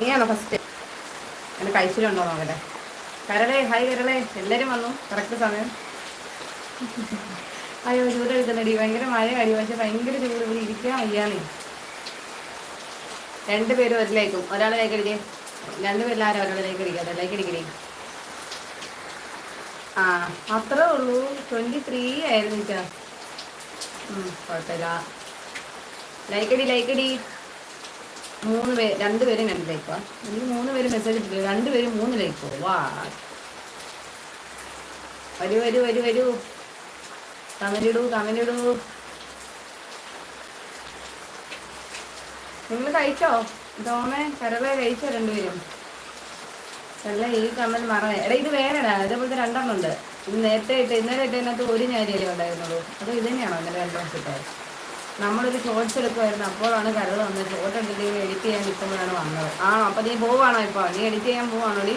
നീയാണോ ഫസ്റ്റ് എന്റെ കഴിച്ചിലുണ്ടോ നോക്കട്ടെ. കരളേ ഹായ് കരളേ. എല്ലാവരും വന്നു. കറക്റ്റ് സമയം. അയ്യോ ചൂട് എടുക്കുന്നടി. ഭയങ്കര മഴ അടി പക്ഷെ ഭയങ്കര ചൂട്. ഇവിടെ ഇരിക്കാൻ വയ്യാന്നേ. രണ്ടുപേരും പേര് ലൈക്കും ഒരാളെ ലൈക്ക് അടിക്കേ. രണ്ടുപേരും ആരും ഒരാളെ ലൈക്ക് അടിക്കാതെ ലൈക്ക് അടിക്കണേ ആ അത്രേ ഉള്ളൂ. ട്വന്റി ത്രീ ആയിരുന്നു ഇച്ചാ കുഴപ്പമില്ല. ലൈക്കടി ലൈക്കടി മൂന്ന് പേര് രണ്ട് രണ്ടുപേരും രണ്ട് ലൈക്കോ എനിക്ക് മൂന്ന് പേര് മെസ്സേജ് ഇട്ടില്ല രണ്ടുപേരും മൂന്ന് ലൈക്കോ വാ. വരൂ വരൂ വരൂ വരൂ. കമന്റിടൂ കമന്റിടൂ നിങ്ങൾ കഴിച്ചോ? തോമേ കരളെ കഴിച്ചോ രണ്ടുപേരും? അല്ല ഈ കമ്മൽ മറന്നേ. എടാ ഇത് വേറെടാ. ഇതേപോലത്തെ രണ്ടെണ്ണം ഉണ്ട്. ഇത് നേരത്തെ ഇട്ട് ഇന്നലെ ഇട്ടതിനകത്ത് ഒരു ഞാരിയല്ലേ ഉണ്ടായിരുന്നുള്ളൂ. അത് ഇത് തന്നെയാണോ ഇന്നലെ രണ്ടു ദിവസത്തെ നമ്മളൊരു ഷോർട്സ് എടുക്കുമായിരുന്നു അപ്പോഴാണ് കരുത് വന്നത്. ഷോർട്ട് എടുത്തിട്ട് എഡിറ്റ് ചെയ്യാൻ കിട്ടുമ്പോഴാണ് വന്നത്. ആ അപ്പം നീ പോവാണോ ഇപ്പോൾ നീ എഡിറ്റ് ചെയ്യാൻ പോവാണോ നീ?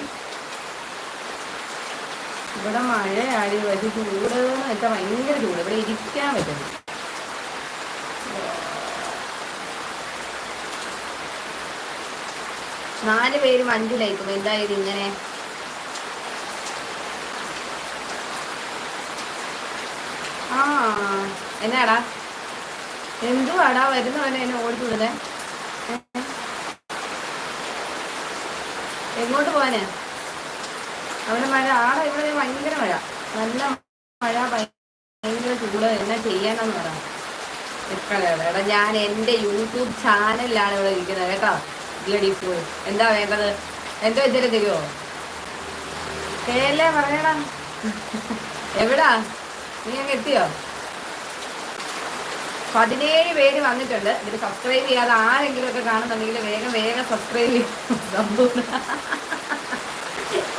ഇവിടെ മഴയാടി. വലിയ ചൂട് എന്ന് വെച്ചാൽ ഭയങ്കര ചൂട്. ഇവിടെ ഇരിക്കാൻ പറ്റുന്നു നാല് പേര് അഞ്ച് ലൈക്കും. എന്തായാലും ഇങ്ങനെ? ആ എന്നാടാ? എന്തുവാടാ വരുന്നവനെ എന്നെ വിടുന്നേ എങ്ങോട്ട് പോവാന്? അവിടെ മഴ ആടെ ഇവിടെ ഭയങ്കര മഴ. നല്ല മഴ ഭയങ്കര ചൂട്. എന്നാ ചെയ്യാനെന്ന് പറ. എടാ ഞാൻ എന്റെ യൂട്യൂബ് ചാനലിലാണ് ഇവിടെ ഇരിക്കുന്നത് കേട്ടോ. ഫുൾ എന്താ വേണ്ടത്? എന്താ വെച്ചാലും തരുമോ കേരള പറയടാ എവിടാ? നീ അങ്ങ് എത്തിയോ? പതിനേഴ് പേര് വന്നിട്ടുണ്ട്. ഇതിൽ സബ്സ്ക്രൈബ് ചെയ്യാതെ ആരെങ്കിലും ഒക്കെ കാണുന്നുണ്ടെങ്കിൽ വേഗം വേഗം സബ്സ്ക്രൈബ് ചെയ്യും.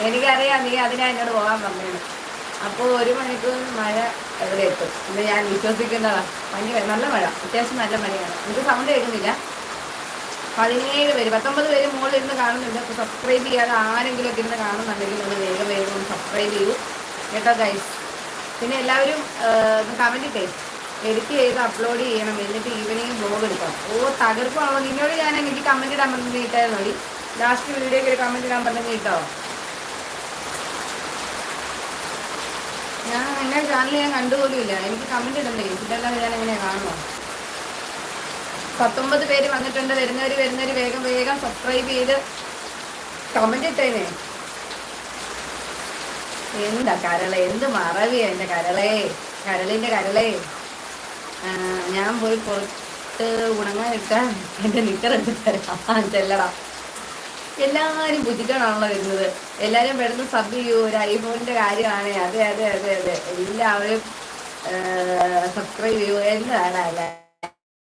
എനിക്കറിയാം നീ അതിനാ എന്നോട് പോകാൻ പറഞ്ഞത്. അപ്പോൾ ഒരു മണിക്കൂർ മഴ എവിടെ എത്തും. എന്ന് ഞാൻ വിശ്വസിക്കുന്നതാ. ഭയങ്കര നല്ല മഴ. അത്യാവശ്യം നല്ല മഴയാണ്. എനിക്ക് സൗണ്ട് കേൾക്കുന്നില്ല. പതിനേഴ് പേര് പത്തൊമ്പത് പേര് മുകളിൽ ഇരുന്ന് കാണുന്നുണ്ട്. അപ്പോൾ സബ്സ്ക്രൈബ് ചെയ്യാതെ ആരെങ്കിലും ഒക്കെ ഇരുന്ന് കാണുന്നുണ്ടെങ്കിൽ ഒന്ന് വേഗം വേഗം സബ്സ്ക്രൈബ് ചെയ്യൂ. കേട്ടോ ഗൈസ് പിന്നെ എല്ലാവരും കമന്റ് ഇട്ടേ. എഡിറ്റ് ചെയ്ത് അപ്ലോഡ് ചെയ്യണം. എന്നിട്ട് ഈവനിങ് ബ്ലോഗ് എടുക്കണം. ഓ തകർപ്പാണോ നിന്നോട് ഞാൻ എനിക്ക് കമന്റ് ഇടാൻ പറഞ്ഞു ഇട്ടായിരുന്നു മതി ലാസ്റ്റ് വീഡിയോക്ക് ഒരു കമന്റ് ഇടാൻ പറഞ്ഞു കേട്ടോ. ഞാൻ എന്നെ ചാനൽ ഞാൻ കണ്ടുപോലുമില്ല എനിക്ക് കമന്റ് ഇടണ്ടേ? ഇതല്ലാതെ ഞാൻ എങ്ങനെയാണ് കാണുമോ പത്തൊമ്പത് പേര് വന്നിട്ടുണ്ട്. വരുന്നവർ വരുന്നവർ വേഗം വേഗം സബ്സ്ക്രൈബ് ചെയ്ത് കമന്റ് ഇട്ടേനെ. എന്താ കരളെ? എന്ത് മറവിയാ എന്റെ കരളെ? കരളിന്റെ കരളെ. ഞാൻ പോയി പുറത്ത് ഉണങ്ങാനിട്ട എന്റെ നിക്കർ എടുത്തരാം ചെല്ലടാ. എല്ലാവരും ബുദ്ധിക്കാണാണല്ലോ വരുന്നത്. എല്ലാവരും പെട്ടെന്ന് സബ് ചെയ്യൂ. ഒരു ഐഫോണിന്റെ കാര്യമാണ്. അതെ അതെ അതെ അതെ. എല്ലാവരും സബ്സ്ക്രൈബ് ചെയ്യൂ. എന്താണ്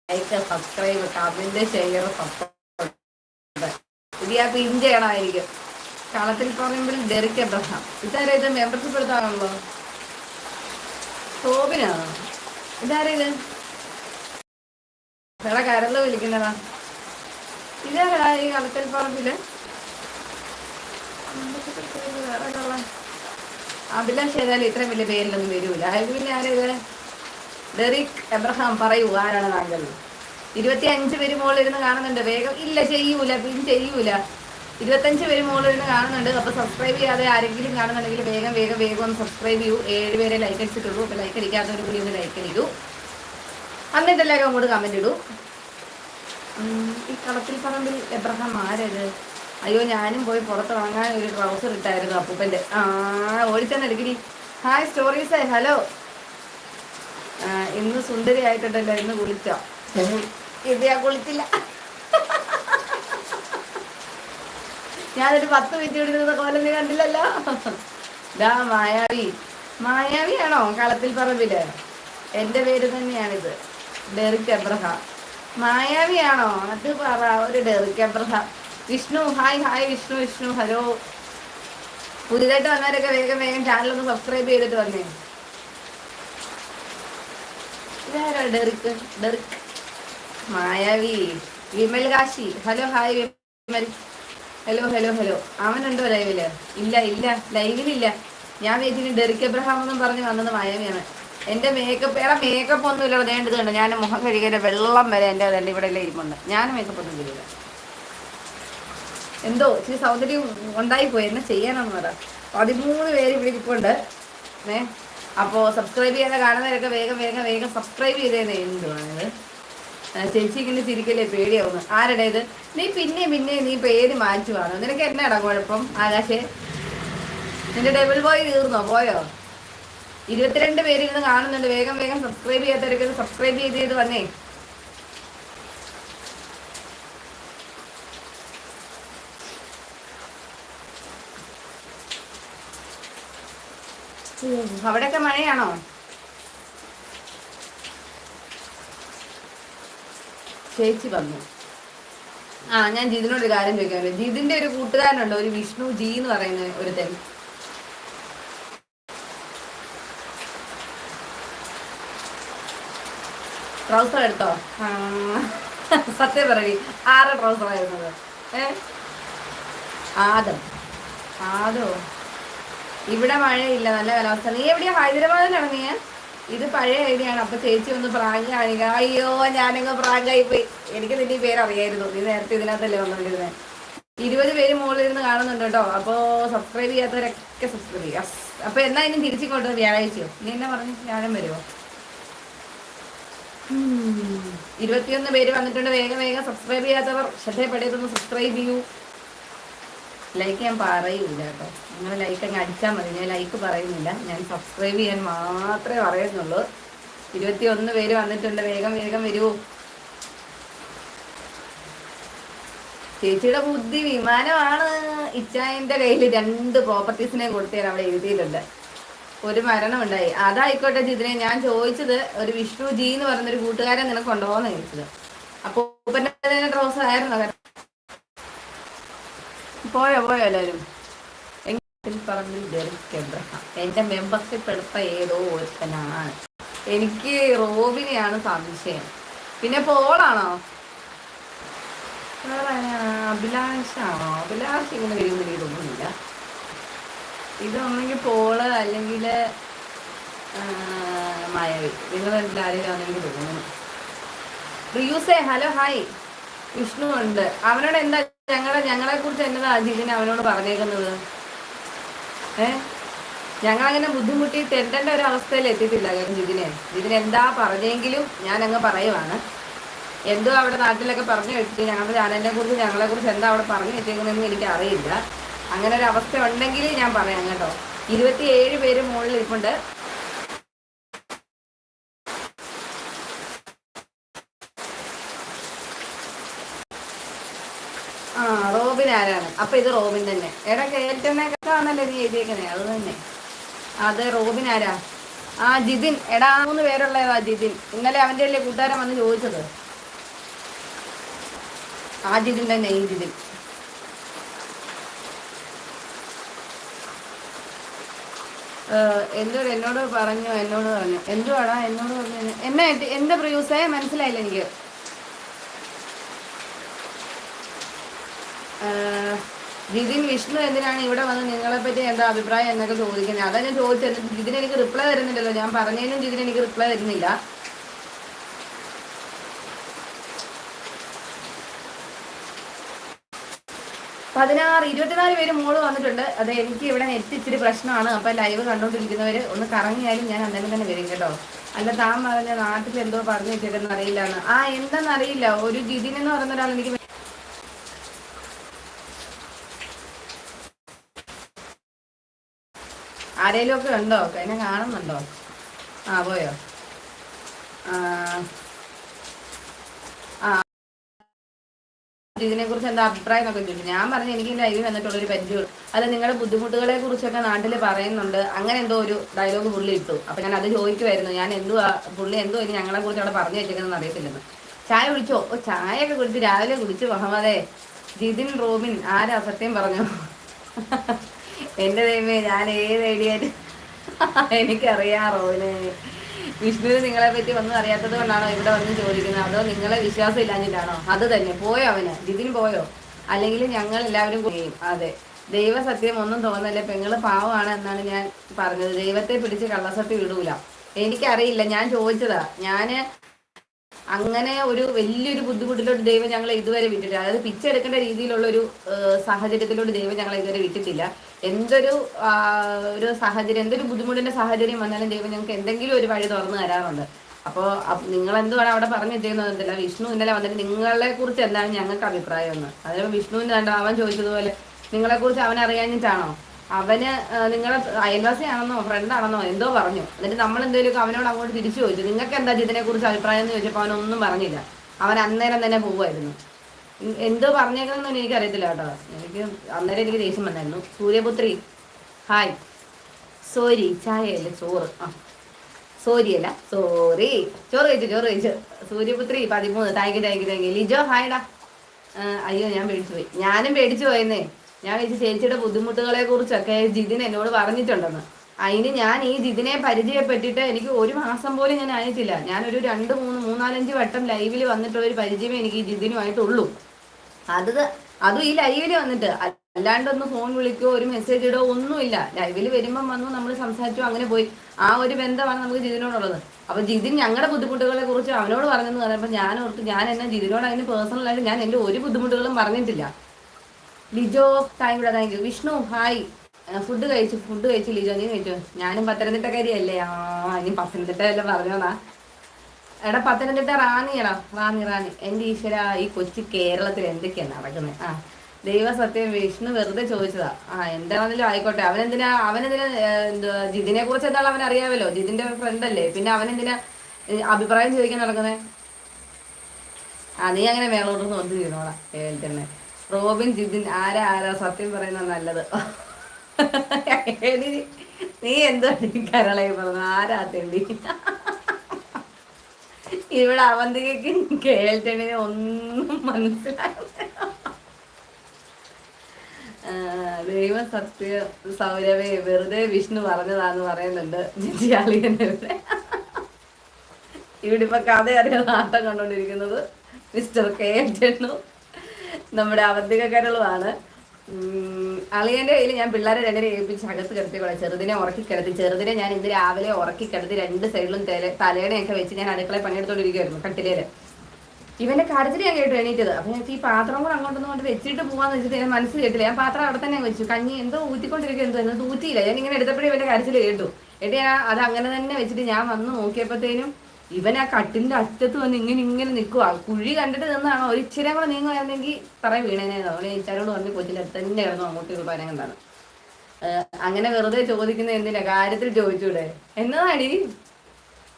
like subscribe comment share subscribe ഇത് പിൻ ചെയ്യണമായിരിക്കും. കളത്തിൽ പറയുമ്പോൾ ഡെറിക്ക് എബ്രഹാം ഇതാരാ ഇത്? മെമ്പർഷിപ്പ് എടുത്താണല്ലോ. സോബിനാണോ ഇതാരാ ഇത് വേറെ വിളിക്കുന്നതാ. ഇതാരാ ഈ കളത്തിൽ പറമ്പിൽ വേറെ കള്ള ഇത്രയും വലിയ പേരിലൊന്നും വരൂല. അയാൾക്ക് പിന്നെ ആരേത്? ഡെറിക് എബ്രഹാം പറയൂ ആരാണ് താങ്കൾ ഇരുപത്തി അഞ്ച് പേര് മോളിൽ ഇരുന്ന് കാണുന്നുണ്ട്. വേഗം ഇല്ല ചെയ്യൂല പിന്നെ ചെയ്യൂല. ഇരുപത്തഞ്ച് പേര് മുകളിൽ ഇരുന്ന് കാണുന്നുണ്ട്. അപ്പൊ സബ്സ്ക്രൈബ് ചെയ്യാതെ ആരെങ്കിലും കാണുന്നുണ്ടെങ്കിൽ വേഗം വേഗം വേഗം ഒന്ന് സബ്സ്ക്രൈബ് ചെയ്യൂ. ഏഴ് പേരെ ലൈക്ക് അടിച്ചിട്ടുള്ളൂ. അപ്പൊ ലൈക്ക് അടിക്കാത്തവർ കൂടി ഒന്ന് ലൈക്ക് അടിക്കൂ എന്നിട്ട് എല്ലാവരും അങ്ങോട്ട് കമന്റ് ഇടൂ. ഈ കളത്തിൽ പറമ്പിൽ എബ്രഹാം ആരത്? അയ്യോ ഞാനും പോയി പുറത്ത് വാങ്ങാൻ ഒരു ട്രൗസർ ഇട്ടായിരുന്നു അപ്പൂപ്പന്റെ ആ ഓടിച്ചെന്ന് എടുക്കിരി ഹായ് സ്റ്റോറീസേ ഹലോ ഇന്ന് സുന്ദരി ആയിട്ടുണ്ടല്ലോ ഇന്ന് കുളിച്ചോ? ഇത് ഞാൻ കുളിച്ചില്ല. ഞാനൊരു പത്ത് മിനിറ്റ് ഇടുന്ന കോലം നീ കണ്ടില്ലല്ലോ. ദാ മായാവി. മായാവിയാണോ കളത്തിൽ പറമ്പിൽ? എന്റെ പേര് തന്നെയാണിത്. ഡെറിക് എബ്രഹാം മായാവിയാണോ? അത് പറ ഒരു Derick Abraham Vishnu hi hi Vishnu Vishnu hello. പുതിയതായിട്ട് വന്നവരൊക്കെ വേഗം വേഗം ചാനലൊന്ന് സബ്സ്ക്രൈബ് ചെയ്തിട്ട് വന്നേ. ഇതാരോ ഡെറിക്? ഡെറിക്. മായാവി. Vimal Kashi. Hello hi Vimal. Hello hello hello അവനുണ്ടോ ലൈവിൽ? ഇല്ല ഇല്ല. ലൈവിലില്ല. ഞാൻ വേദിന് ഡെറിക് എബ്രഹാം എന്നും പറഞ്ഞ് വന്നത് മായാവിയാണ്. എന്റെ മേക്കപ്പ് വേറെ മേക്കപ്പ് ഒന്നും ഇല്ല വേണ്ടത് കണ്ടോ ഞാൻ മുഖം കഴുകിയ വെള്ളം വരെ എന്റെ അതല്ല ഇവിടെ എല്ലാം ഇരിപ്പുണ്ട്. ഞാൻ മേക്കപ്പ് ഒന്നും ചെയ്യില്ല എന്തോ ഇച്ചിരി സൗന്ദര്യം ഉണ്ടായിപ്പോയി. എന്നെ ചെയ്യാനാന്ന് പറ. പതിമൂന്ന് പേര് ഇവിടെ ഇരിപ്പുണ്ട്. ഏ? അപ്പോൾ സബ്സ്ക്രൈബ് ചെയ്യാതെ കാണുന്നവരൊക്കെ വേഗം വേഗം വേഗം സബ്സ്ക്രൈബ് ചെയ്തേനെ. എന്തുവാണിത് ചേച്ചി ഇങ്ങനെ ചിരിക്കല്ലേ പേടിയാവുന്നു. ആരുടെ ഇത്? നീ പിന്നെ പിന്നെ നീ പേര് മാറ്റുവാണ്? നിനക്ക് എന്നാടാ കുഴപ്പം? ആകാശേ നിന്റെ ഡബിൾ ബോയ് തീർന്നോ? പോയോ? ഇരുപത്തിരണ്ട് പേര് ഇരുന്ന് കാണുന്നുണ്ട്. വേഗം വേഗം സബ്സ്ക്രൈബ് ചെയ്യാത്തവരൊക്കെ സബ്സ്ക്രൈബ് ചെയ്ത് ചെയ്ത് വന്നേ. അവിടെയൊക്കെ മഴയാണോ? ചേച്ചി വന്നു. ആ ഞാൻ ജിതിനോട് ഒരു കാര്യം ചോദിക്കാൻ ജിതിന്റെ ഒരു കൂട്ടുകാരനുണ്ട് ഒരു വിഷ്ണു ജി എന്ന് പറയുന്ന ഒരു തെൻ ട്രൗസർ എടുത്തോ? സത്യം പറവി ആറ് ട്രൗസർ ആയിരുന്നത് ഏ? ആദം. ആദോ? ഇവിടെ മഴയില്ല നല്ല കാലാവസ്ഥ. നീ എവിടെയാ? ഹൈദരാബാദിലാണ് നീ ഇത് പഴയ ഐഡിയാണ് അപ്പൊ ചേച്ചി ഒന്ന് പ്രാങ്ക് കാണിക്ക. അയ്യോ ഞാനങ്ങ് പ്രാങ്കായി പോയി. എനിക്ക് നിന്റെ ഈ പേര് അറിയായിരുന്നു നീ നേരത്തെ ഇതിനകത്തല്ലേ വന്നുകൊണ്ടിരുന്നത് ഇരുപത് പേര് മുകളിൽ ഇരുന്ന് കാണുന്നുണ്ട് കേട്ടോ. അപ്പോ സബ്സ്ക്രൈബ് ചെയ്യാത്തവരൊക്കെ സബ്സ്ക്രൈബ് ചെയ്യാം. അപ്പൊ എന്നാ ഇനി തിരിച്ചിങ്ങോട്ട് വ്യാഴാഴ്ചയോ? നീ എന്നാ പറഞ്ഞു? ഞാനും വരുമോ. ഇരുപത്തിയൊന്ന് പേര് വന്നിട്ടുണ്ട്. വേഗം വേഗം സബ്സ്ക്രൈബ് ചെയ്യാത്തവർ ശ്രദ്ധയപ്പെടുത്തൊന്ന് സബ്സ്ക്രൈബ് ചെയ്യൂ. ലൈക്ക് ഞാൻ പറയൂല കേട്ടോ. നിങ്ങൾ ലൈക്ക് അങ്ങ് അടിച്ചാൽ മതി. ഞാൻ ലൈക്ക് പറയുന്നില്ല. ഞാൻ സബ്സ്ക്രൈബ് ചെയ്യാൻ മാത്രമേ പറയുന്നുള്ളൂ. ഇരുപത്തി ഒന്ന് പേര് വന്നിട്ടുണ്ട്. വേഗം വേഗം വരൂ. ചേച്ചിയുടെ ബുദ്ധി വിമാനമാണ് ഇച്ചായന്റെ കയ്യിൽ. രണ്ട് പ്രോപ്പർട്ടീസിനെ കൊടുത്തേൻ അവിടെ എഴുതിയിട്ടുണ്ട്. ഒരു മരണം ഉണ്ടായി. അതായിക്കോട്ടെ ജിതിനെ ഞാൻ ചോദിച്ചത് ഒരു വിഷ്ണു ജി എന്ന് പറഞ്ഞൊരു കൂട്ടുകാരൻ നിനക്ക് കൊണ്ടുപോകുന്ന ചോദിച്ചത് അപ്പൊ ഡ്രോസ് ആയിരുന്നു. പോയോ പോയോ എല്ലാവരും പറമ്പിൽ ഡെറിക് എബ്രഹാം എന്റെ മെമ്പർഷിപ്പ് എടുത്ത ഏതോ ഒരുത്തനാണ്. എനിക്ക് റോബിനെയാണ് സംശയം. പിന്നെ പോളാണോ? അഭിലാഷാണോ? അഭിലാഷ് ഇങ്ങനെ വരുമെന്ന് എനിക്ക് ഇതൊന്നെങ്കിൽ പോൾ അല്ലെങ്കിൽ മായവി നിങ്ങൾ എനിക്ക് തോന്നുന്നു. റിയൂസേ ഹലോ ഹായ്. വിഷ്ണു ഉണ്ട്. അവനോട് എന്താ ഞങ്ങളെ ഞങ്ങളെ കുറിച്ച് എന്നതാ ജിതിന് അവനോട് പറഞ്ഞേക്കുന്നത്? ഏ? ഞങ്ങളങ്ങനെ ബുദ്ധിമുട്ടി തെണ്ടേണ്ട ഒരു അവസ്ഥയിൽ എത്തിയിട്ടില്ല ജിതിനെ. ജിതിന് എന്താ പറഞ്ഞെങ്കിലും ഞാൻ അങ്ങ് പറയുവാണ്. എന്തോ അവിടെ നാട്ടിലൊക്കെ പറഞ്ഞു വെച്ചിട്ട് ഞങ്ങളുടെ ചാനലിനെ കുറിച്ച് ഞങ്ങളെ കുറിച്ച് എന്താ അവിടെ പറഞ്ഞു വെച്ചേക്കുന്നതെന്ന് എനിക്ക് അറിയില്ല അങ്ങനെ ഒരു അവസ്ഥ ഉണ്ടെങ്കിൽ ഞാൻ പറയാം കേട്ടോ. ഇരുപത്തിയേഴ് പേര് മുകളിൽ ഇരിപ്പുണ്ട് ആ ആരാണ്? അപ്പൊ ഇത് റോബിൻ തന്നെ. എടാ കേറ്റുന്നേക്കാണല്ലോ നീ എഴുതിയേക്കുന്നത് അത് തന്നെ. അത് റോബിൻ ആരാ? ആ ജിതിൻ. എടാ മൂന്ന് പേരുള്ളതാ ജിതിൻ. ഇന്നലെ അവന്റെ അല്ലേ കൂട്ടുകാരൻ വന്ന് ചോദിച്ചത്? ആ ജിതിൻ തന്നെ ഈ ജിതിൻ. എന്തോ എന്നോട് പറഞ്ഞു എന്നോട് പറഞ്ഞു. എന്തുവാടാ എന്നോട് പറഞ്ഞു എന്നെ എന്റെ പ്രയൂസേ മനസ്സിലായില്ല എനിക്ക്. ജിതിൻ വിഷ്ണു എന്തിനാണ് ഇവിടെ വന്ന് നിങ്ങളെ പറ്റി എന്താ അഭിപ്രായം എന്നൊക്കെ ചോദിക്കുന്നത്? അതാ ഞാൻ ചോദിച്ചത്. ജിതിൻ എനിക്ക് റിപ്ലൈ തരുന്നില്ലല്ലോ. ഞാൻ പറഞ്ഞതിനും ജിതിൻ എനിക്ക് റിപ്ലൈ തരുന്നില്ല. പതിനാറ് ഇരുപത്തിനാല് പേര് മോൾ വന്നിട്ടുണ്ട്. അത് എനിക്ക് ഇവിടെ നെറ്റ് ഇച്ചിരി പ്രശ്നമാണ്. അപ്പൊ ലൈവ് കണ്ടോണ്ടിരിക്കുന്നവര് ഒന്ന് കറങ്ങിയാലും ഞാൻ അന്നേരം തന്നെ വരും കേട്ടോ. അല്ല താൻ പറഞ്ഞ നാട്ടിൽ എന്തോ പറഞ്ഞു വെച്ചേക്കെന്ന് അറിയില്ലാണ് ആ എന്താണെന്ന് അറിയില്ല. ഒരു ജിതിൻ എന്ന് പറയുന്ന ഒരാൾ എനിക്ക് ആരേലും ഒക്കെ ഉണ്ടോ? എന്നെ കാണുന്നുണ്ടോ? ആ പോയോ? ആ. ഇതിനെ കുറിച്ച് എന്താ അഭിപ്രായം എന്നൊക്കെ ചോദിച്ചു. ഞാൻ പറഞ്ഞു എനിക്ക് ലൈവ് വന്നിട്ടുള്ള ഒരു പരിചയം അല്ല നിങ്ങളുടെ ബുദ്ധിമുട്ടുകളെ കുറിച്ചൊക്കെ നാട്ടിൽ പറയുന്നുണ്ട്. അങ്ങനെ എന്തോ ഒരു ഡയലോഗ് പുള്ളി ഇട്ടു. അപ്പൊ ഞാൻ അത് ചോദിക്കുമായിരുന്നു ഞാൻ എന്തുവാ പുള്ളി എന്തോ ഇനി ഞങ്ങളെ കുറിച്ച് അവിടെ പറഞ്ഞു വെച്ചേക്കുന്നതെന്ന് അറിയത്തില്ലെന്ന്. ചായ കുടിച്ചോ? ഓ ചായ ഒക്കെ കുടിച്ച് രാവിലെ കുടിച്ചു മുഹമ്മദേ. ജിതിൻ റോബിൻ ആരാ സത്യം പറഞ്ഞു? എന്റെ ദൈവമേ ഞാൻ ഏത് ഐഡിയ എനിക്കറിയാം റോവിനെ വിഷ്ണുവിന് നിങ്ങളെ പറ്റി ഒന്നും അറിയാത്തത് കൊണ്ടാണോ ഇവിടെ വന്ന് ചോദിക്കുന്നത്? അതോ നിങ്ങളെ വിശ്വാസം ഇല്ലാഞ്ഞിട്ടാണോ? അത് തന്നെ. പോയോ അവന്? ജിതിൻ പോയോ? അല്ലെങ്കിൽ ഞങ്ങൾ എല്ലാവരും ചെയ്യും അതെ. ദൈവസത്യം ഒന്നും തോന്നല്ലേ പെങ്ങൾ പാവമാണ് എന്നാണ് ഞാൻ പറഞ്ഞത്. ദൈവത്തെ പിടിച്ച് കള്ളസത്യം ഇടൂല. എനിക്കറിയില്ല. ഞാൻ ചോദിച്ചതാ. ഞാൻ അങ്ങനെ ഒരു വലിയൊരു ബുദ്ധിമുട്ടിലോട്ട് ദൈവം ഞങ്ങളെ ഇതുവരെ വിട്ടിട്ടില്ല. അതായത് പിച്ചെടുക്കേണ്ട രീതിയിലുള്ള ഒരു സാഹചര്യത്തിലോട്ട് ദൈവം ഞങ്ങളെ ഇതുവരെ വിട്ടിട്ടില്ല. എന്തൊരു ഒരു സാഹചര്യം എന്തൊരു ബുദ്ധിമുട്ടിന്റെ സാഹചര്യം വന്നാലും ദൈവം ഞങ്ങൾക്ക് എന്തെങ്കിലും ഒരു വഴി തുറന്നു തരാറുണ്ട്. അപ്പോൾ നിങ്ങൾ എന്തുവാണ് അവിടെ പറഞ്ഞു വെച്ചേക്കുന്നതല്ല വിഷ്ണു ഇന്നലെ വന്നിട്ട് നിങ്ങളെ കുറിച്ച് എന്താണ് ഞങ്ങൾക്ക് അഭിപ്രായം എന്ന്. അതായത് വിഷ്ണുവിന് അവൻ ചോദിച്ചതുപോലെ നിങ്ങളെ കുറിച്ച് അവൻ അറിയാഞ്ഞിട്ടാണോ? അവന് നിങ്ങളെ അയൽവാസിയാണെന്നോ ഫ്രണ്ടാണെന്നോ എന്തോ പറഞ്ഞു. എന്നിട്ട് നമ്മൾ എന്തെങ്കിലും അവനോട് അങ്ങോട്ട് തിരിച്ചു ചോദിച്ചു. നിങ്ങൾക്ക് എന്താ ഇതിനെ കുറിച്ച് അഭിപ്രായം എന്ന് ചോദിച്ചപ്പോൾ അവനൊന്നും പറഞ്ഞില്ല. അവൻ അന്നേരം തന്നെ പോവുമായിരുന്നു. എന്തോ എനിക്ക് എനിക്കറിയത്തില്ല കേട്ടോ. എനിക്ക് അന്നേരം എനിക്ക് ദേഷ്യം വന്നായിരുന്നു. സൂര്യപുത്രി ഹായ്. സോരി ചായയല്ലേ? ചോറ്. ആ. സോരി അല്ല സോറി. ചോറ് കഴിച്ചു ചോറ് കഴിച്ചു. സൂര്യപുത്രി പതിമൂന്ന്. Thank you thank you thank you. Lijo ഹായ്ഡാ അയ്യോ ഞാൻ പേടിച്ചു പോയി. ഞാനും പേടിച്ചു പോയെന്നേ. ഞാൻ ഈ ചേച്ചിയുടെ ബുദ്ധിമുട്ടുകളെ കുറിച്ചൊക്കെ ജിതിൻ എന്നോട് പറഞ്ഞിട്ടുണ്ടെന്ന്. അതിന് ഞാൻ ഈ ജിതിനെ പരിചയപ്പെട്ടിട്ട് എനിക്ക് ഒരു മാസം പോലും ഞാൻ ആയിട്ടില്ല ഞാനൊരു രണ്ട് മൂന്ന് മൂന്നാലഞ്ച് വട്ടം ലൈവിൽ വന്നിട്ടുള്ള ഒരു പരിചയമേ എനിക്ക് ഈ ജിതിനുമായിട്ടുള്ളൂ. അത് അതും ഈ ലൈവിൽ വന്നിട്ട്. അല്ലാണ്ടൊന്ന് ഫോൺ വിളിക്കോ ഒരു മെസ്സേജ് ഇടോ ഒന്നുമില്ല. ലൈവിൽ വരുമ്പം വന്നു നമ്മൾ സംസാരിച്ചു അങ്ങനെ പോയി. ആ ഒരു ബന്ധമാണ് നമുക്ക് ജിതിനോടുള്ളത്. അപ്പൊ ജിതിൻ ഞങ്ങളുടെ ബുദ്ധിമുട്ടുകളെ കുറിച്ച് അവനോട് പറഞ്ഞെന്ന് പറഞ്ഞപ്പോൾ ഞാൻ ഓർത്ത് ഞാൻ എന്നെ ജിതിനോട് അതിന് പേഴ്സണലായിട്ട് ഞാൻ എന്റെ ഒരു ബുദ്ധിമുട്ടുകളും പറഞ്ഞിട്ടില്ല. Lijo thank you thank you Vishnu hi. Food കഴിച്ചു ഫുഡ് കഴിച്ചു ലിജോ നീ കഴിച്ചു? ഞാനും പത്തനംതിട്ടക്കാരിയല്ലേ ആ ഇനി പത്തനംതിട്ട അല്ല പറഞ്ഞോന്നാ. എടാ പത്തനംതിട്ട റാന്നിയടാ റാണി റാണി എന്റെ ഈശ്വര ഈ കൊച്ചു കേരളത്തിൽ എന്തൊക്കെയാണ് നടക്കുന്നത് ആ ദൈവ സത്യം വിഷ്ണു വെറുതെ ചോദിച്ചതാ. ആ എന്താണെങ്കിലും ആയിക്കോട്ടെ. അവനെന്തിനാ അവനെന്തിനാ എന്തുവാ ജിതിനെ കുറിച്ച് എന്താണ് അവൻ അറിയാമല്ലോ? ജിതിന്റെ ഫ്രണ്ട് അല്ലേ? പിന്നെ അവൻ എന്തിനാ അഭിപ്രായം ചോദിക്കാൻ നടക്കുന്നേ? ആ നീ അങ്ങനെ മേളോട്ട് നോക്കി ചെയ്യണോടാ കേൾക്കണേ റോബിൻ ജിതിൻ ആരാ ആരാ? സത്യം പറയുന്ന നല്ലത്. നീ എന്തോ കരളായി പറഞ്ഞു ആരാ തെണ്ടി? ഇവിടെ അവന്തികയ്ക്ക് കേൾട്ടണിന് ഒന്നും മനസ്സിലാകുന്നില്ല ദൈവം സത്യ സൗരവേ വെറുതെ വിഷ്ണു പറഞ്ഞതാന്ന് പറയുന്നുണ്ട് ജിജി അളിയനെതിരെ ഇവിടെ ഇപ്പൊ കഥ അറിയാൻ നാട്ടം കണ്ടുകൊണ്ടിരിക്കുന്നത് മിസ്റ്റർ കെ എന്നു നമ്മുടെ അവന്തിക കരളുമാണ്. അളിയന്റെ കയ്യിൽ ഞാൻ പിള്ളേരെ രണ്ടിനെ ഏൽപ്പിച്ച് അകത്ത് കിടത്തിക്കോളാം ചെറുതിനെ ഉറക്കി കിടത്തി. ചെറുതിനെ ഞാൻ ഇന്ന് രാവിലെ ഉറക്കി കിടത്തി രണ്ട് സൈഡിലും തല തലേണയൊക്കെ വെച്ച് ഞാൻ അടുക്കളയിൽ പണിയെടുത്തോണ്ടിരിക്കുവായിരുന്നു കട്ടിലേൽ. ഇവന്റെ കടച്ചിട്ട് ഞാൻ കേട്ടു എണീറ്റത്. അപ്പൊ ഞാൻ ഈ പാത്രം കൂടെ അങ്ങോട്ടൊന്നും കൊണ്ട് വെച്ചിട്ട് പോവാന്ന് വെച്ചിട്ട് ഞാൻ മനസ്സിൽ കേട്ടില്ല. ഞാൻ പാത്രം അവിടെ തന്നെ വെച്ചു. കഞ്ഞി എന്തോ ഊറ്റിക്കൊണ്ടിരിക്കുക എന്തോ എന്തോ ഊറ്റിയില്ല. ഞാൻ ഇങ്ങനെ എടുത്തപ്പോഴേ ഇവന്റെ കരച്ചിൽ കേട്ടു. എന്നിട്ട് ഞാൻ അത് അങ്ങനെ തന്നെ വെച്ചിട്ട് ഞാൻ വന്ന് നോക്കിയപ്പോഴത്തേനും ഇവൻ ആ കട്ടിന്റെ അറ്റത്ത് വന്ന് ഇങ്ങനെ ഇങ്ങനെ നിൽക്കുക കുഴി കണ്ടിട്ട് നിന്നാണോ? ഒരു ഇച്ചിരി കൂടെ നീങ്ങുമായിരുന്നെങ്കിൽ പറയാൻ വീണേനായിരുന്നു അവളെ ഇച്ചാരോട് പറഞ്ഞ് കൊച്ചിന്റെ അടുത്ത് തന്നെ കിടന്നു അങ്ങോട്ട് പറയാൻ കണ്ടാണ്. അങ്ങനെ വെറുതെ ചോദിക്കുന്ന എന്തിനാ? കാര്യത്തിൽ ചോദിച്ചൂടെ? എന്നതാടി?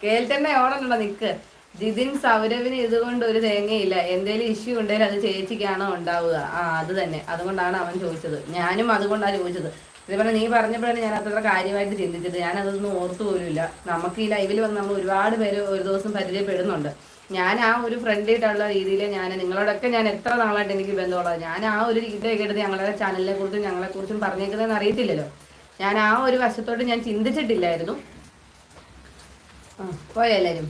കേൾട്ടന്നെ ഓടണ്ട നിക്ക്. ജിതിൻ സൗരവിന് ഇതുകൊണ്ട് ഒരു തേങ്ങയില്ല. എന്തേലും ഇഷ്യൂ ഉണ്ടെങ്കിൽ അത് ചേച്ചിക്കാണോ ഉണ്ടാവുക? ആ അത് തന്നെ. അതുകൊണ്ടാണ് അവൻ ചോദിച്ചത്. ഞാനും അതുകൊണ്ടാണ് ചോദിച്ചത്. ഇതേപോലെ നീ പറഞ്ഞപ്പോഴാണ് ഞാൻ അത്ര കാര്യമായിട്ട് ചിന്തിച്ചത്. ഞാൻ അതൊന്നും ഓർത്തു പോലുമില്ല. നമുക്ക് ഈ ലൈവിൽ വന്ന് നമ്മൾ ഒരുപാട് പേര് ഒരു ദിവസം പരിചയപ്പെടുന്നുണ്ട്. ഞാൻ ആ ഒരു ഫ്രണ്ട്ലിയായിട്ടുള്ള രീതിയിൽ ഞാൻ നിങ്ങളോടൊക്കെ ഞാൻ എത്ര നാളായിട്ട് എനിക്ക് ബന്ധമുള്ളത്? ഞാൻ ആ ഒരു രീതിയൊക്കെ എടുത്ത് ഞങ്ങളുടെ ചാനലിനെ കുറിച്ചും ഞങ്ങളെ കുറിച്ചും പറഞ്ഞേക്കുന്നതെന്ന് അറിയത്തില്ലല്ലോ. ഞാൻ ആ ഒരു വശത്തോട്ട് ഞാൻ ചിന്തിച്ചിട്ടില്ലായിരുന്നു. പോയോ എല്ലാവരും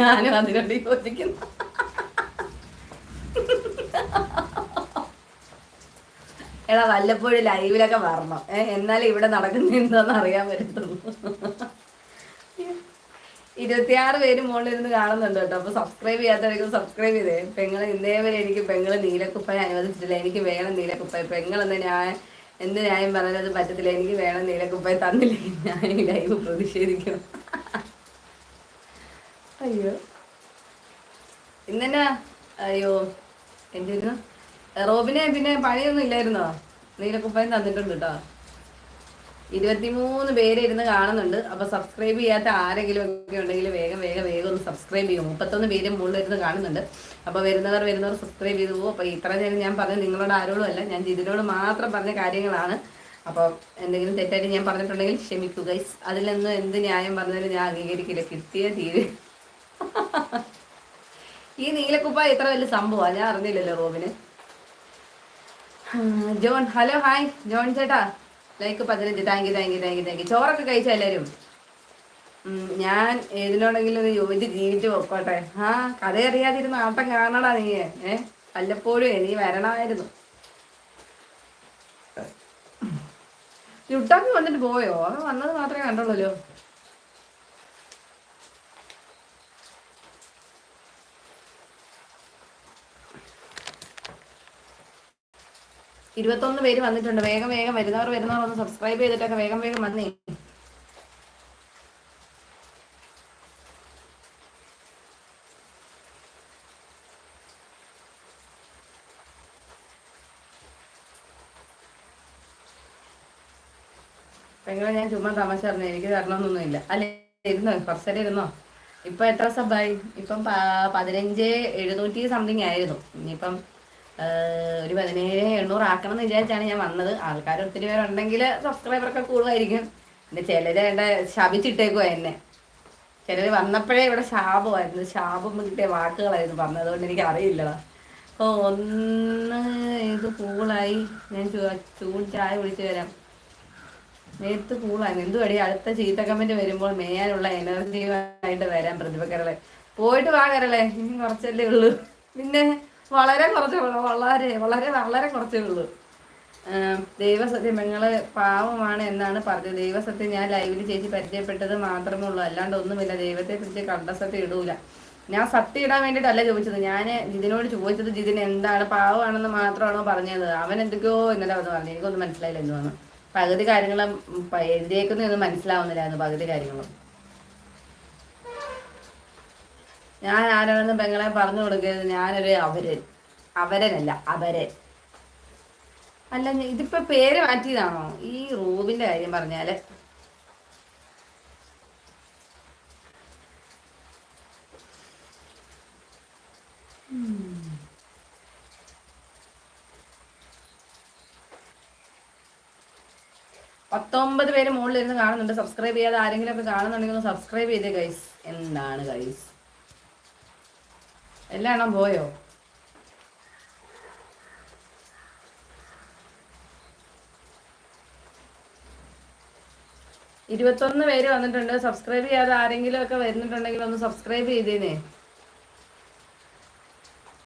ഞാനും അതിനോട് യോജിക്കുന്നു. എടാ വല്ലപ്പോഴും ലൈവിലൊക്കെ വരണം. ഏ എന്നാലും ഇവിടെ നടക്കുന്ന അറിയാൻ പറ്റത്തുള്ളൂ. ഇരുപത്തിയാറ് പേര് മുകളിൽ ഇരുന്ന് കാണുന്നുണ്ട് കേട്ടോ. അപ്പൊ സബ്സ്ക്രൈബ് ചെയ്യാത്തവർക്ക് സബ്സ്ക്രൈബ് ചെയ്തേ. പെങ്ങൾ ഇന്നേ വരെ എനിക്ക് പെങ്ങൾ നീലക്കുപ്പായ അനുവദിച്ചിട്ടില്ല. എനിക്ക് വേണം നീലക്കുപ്പായ. പെങ്ങളെന്ന് ഞാൻ എന്ത് ന്യായം പറഞ്ഞത് പറ്റത്തില്ല. എനിക്ക് വേണം നീലക്കുപ്പായ തന്നില്ല? ഞാൻ ഈ ലൈവ് പ്രതിഷേധിക്കണം. അയ്യോ. ഇന്നെന്നാ? അയ്യോ. എന്തിരുന്നു? റോബിനെ പിന്നെ പണിയൊന്നും ഇല്ലായിരുന്നോ? നീലക്കുപ്പായം തന്നിട്ടുണ്ട് കേട്ടോ ഇരുപത്തിമൂന്ന് പേര് ഇരുന്ന് കാണുന്നുണ്ട്. അപ്പൊ സബ്സ്ക്രൈബ് ചെയ്യാത്ത ആരെങ്കിലും ഒക്കെ ഉണ്ടെങ്കിൽ വേഗം വേഗം വേഗം ഒന്ന് സബ്സ്ക്രൈബ് ചെയ്യും മുപ്പത്തൊന്ന് പേര് മുകളിൽ ഇരുന്ന് കാണുന്നുണ്ട്. അപ്പൊ വരുന്നവർ വരുന്നവർ സബ്സ്ക്രൈബ് ചെയ്തു പോകും അപ്പൊ ഇത്ര നേരം ഞാൻ പറഞ്ഞത് നിങ്ങളോട് ആരോടും അല്ല ഞാൻ ജിതിനോട് മാത്രം പറഞ്ഞ കാര്യങ്ങളാണ്. അപ്പോൾ എന്തെങ്കിലും തെറ്റായിട്ട് ഞാൻ പറഞ്ഞിട്ടുണ്ടെങ്കിൽ ക്ഷമിക്കൂ ഗൈസ് അതിൽ നിന്ന് എന്ത് ന്യായം പറഞ്ഞാലും ഞാൻ അംഗീകരിക്കില്ല. കിട്ടിയ തീരെ. ഈ നീലക്കുപ്പ ഇത്ര വലിയ സംഭവമാണ് ഞാൻ അറിഞ്ഞില്ലല്ലോ റോബിന്. ജോൺ ഹലോ ഹായ് ജോൺ ചേട്ടാ ലൈക്ക് പതിനഞ്ച് thank you thank you thank you thank you ചോറൊക്കെ കഴിച്ച എല്ലാവരും ഞാൻ ഏതിനോടെങ്കിലും ഒരു യോജിച്ച് ജീവിച്ചു പൊക്കോട്ടെ ആ കഥ അറിയാതിരുന്ന ആട്ടം കാണടാ നീ ഏ വല്ലപ്പോഴും നീ വരണമായിരുന്നു യുട്ടാക്കി വന്നിട്ട് പോയോ അവൻ വന്നത് മാത്രമേ കണ്ടുള്ളൂല്ലോ ഇരുപത്തൊന്ന് പേര് വന്നിട്ടുണ്ട്. വേഗം വേഗം വരുന്നവർ വരുന്നവർ ഒന്ന് സബ്സ്ക്രൈബ് ചെയ്തിട്ടൊക്കെ വേഗം വേഗം വന്നേ. പെങ്ങളെ ഞാൻ ചുമ്മാ തമാശ പറഞ്ഞു എനിക്ക് തരണമെന്നൊന്നുമില്ല അല്ലെ ഇരുന്നോ? ഫസ്റ്റ് ഇരുന്നോ? ഇപ്പൊ എത്ര സബായി ഇപ്പം പതിനഞ്ച് എഴുന്നൂറ്റി സംതിങ് ആയിരുന്നു. ഇനിയിപ്പം ഒരു പതിനേഴ് എണ്ണൂറ് ആക്കണം എന്ന് വിചാരിച്ചാണ് ഞാൻ വന്നത്. ആൾക്കാർ ഒത്തിരി പേരുണ്ടെങ്കിൽ സബ്സ്ക്രൈബറൊക്കെ കൂടുതലായിരിക്കും പിന്നെ ചിലര് എന്റെ ശപിച്ചിട്ടേക്കുവാ എന്നെ. ചിലർ വന്നപ്പോഴേ ഇവിടെ ശാപമായിരുന്നു ശാപം കിട്ടിയ വാക്കുകളായിരുന്നു പറഞ്ഞത് അതുകൊണ്ട് എനിക്ക് അറിയില്ലടാ അപ്പോൾ ഒന്ന് ഇത് കൂളായി ഞാൻ ചൂട് ചായ വിളിച്ചു വരാം. നേരത്തെ കൂളായിരുന്നു എന്തുവടി? അടുത്ത ചീത്ത കമന്റ് വരുമ്പോൾ മേയാനുള്ള എനർജിയുമായിട്ട് വരാം പ്രതിഭക്കരളെ പോയിട്ട് വാ ഇനി കുറച്ചല്ലേ ഉള്ളൂ. പിന്നെ വളരെ കുറച്ചേ ഉള്ളൂ. വളരെ വളരെ വളരെ കുറച്ചേ ഉള്ളൂ. ദൈവസത്യം നിങ്ങൾ പാവമാണ് എന്നാണ് പറഞ്ഞത്. ദൈവസത്യം ഞാൻ ലൈവിൽ ചേച്ചി പരിചയപ്പെട്ടത് മാത്രമേ ഉള്ളൂ. അല്ലാണ്ട് ഒന്നുമില്ല. ദൈവത്തെ കുറിച്ച് കണ്ടസത്യം ഇടൂല. ഞാൻ സത്യം ഇടാൻ വേണ്ടിട്ടല്ല ചോദിച്ചത്. ഞാൻ ജിതിനോട് ചോദിച്ചത് ജിതിന് എന്താണ് പാവമാണെന്ന് മാത്രമാണോ പറഞ്ഞത്? അവൻ എന്തൊക്കെയോ ഇന്നലെ വന്ന് പറഞ്ഞു എനിക്കൊന്നും മനസ്സിലായില്ല എന്ന് പറഞ്ഞു പകുതി കാര്യങ്ങളും എഴുതിയേക്കുന്നൊന്നും മനസ്സിലാവുന്നില്ലായിരുന്നു പകുതി കാര്യങ്ങളും. ഞാൻ ആരാണെന്ന് പെങ്ങളെ പറഞ്ഞു കൊടുക്കരുത്. ഞാനൊരു അവരൻ അവരനല്ല അവരൻ അല്ല ഇതിപ്പോ പേര് മാറ്റിയതാണോ? ഈ റൂബിന്റെ കാര്യം പറഞ്ഞാൽ. പത്തൊമ്പത് പേര് മുകളിൽ ഇരുന്ന് കാണുന്നുണ്ട്. സബ്സ്ക്രൈബ് ചെയ്യാതെ ആരെങ്കിലും ഒക്കെ കാണുന്നുണ്ടെങ്കിൽ ഒന്ന് സബ്സ്ക്രൈബ് ചെയ്തേ ഗൈസ് എന്താണ് ഗൈസ് എല്ലാ എണ്ണം പോയോ? ഇരുപത്തൊന്ന് പേര് വന്നിട്ടുണ്ട്. സബ്സ്ക്രൈബ് ചെയ്യാതെ ആരെങ്കിലും ഒക്കെ വരുന്നിട്ടുണ്ടെങ്കിൽ ഒന്ന് സബ്സ്ക്രൈബ് ചെയ്തേനെ.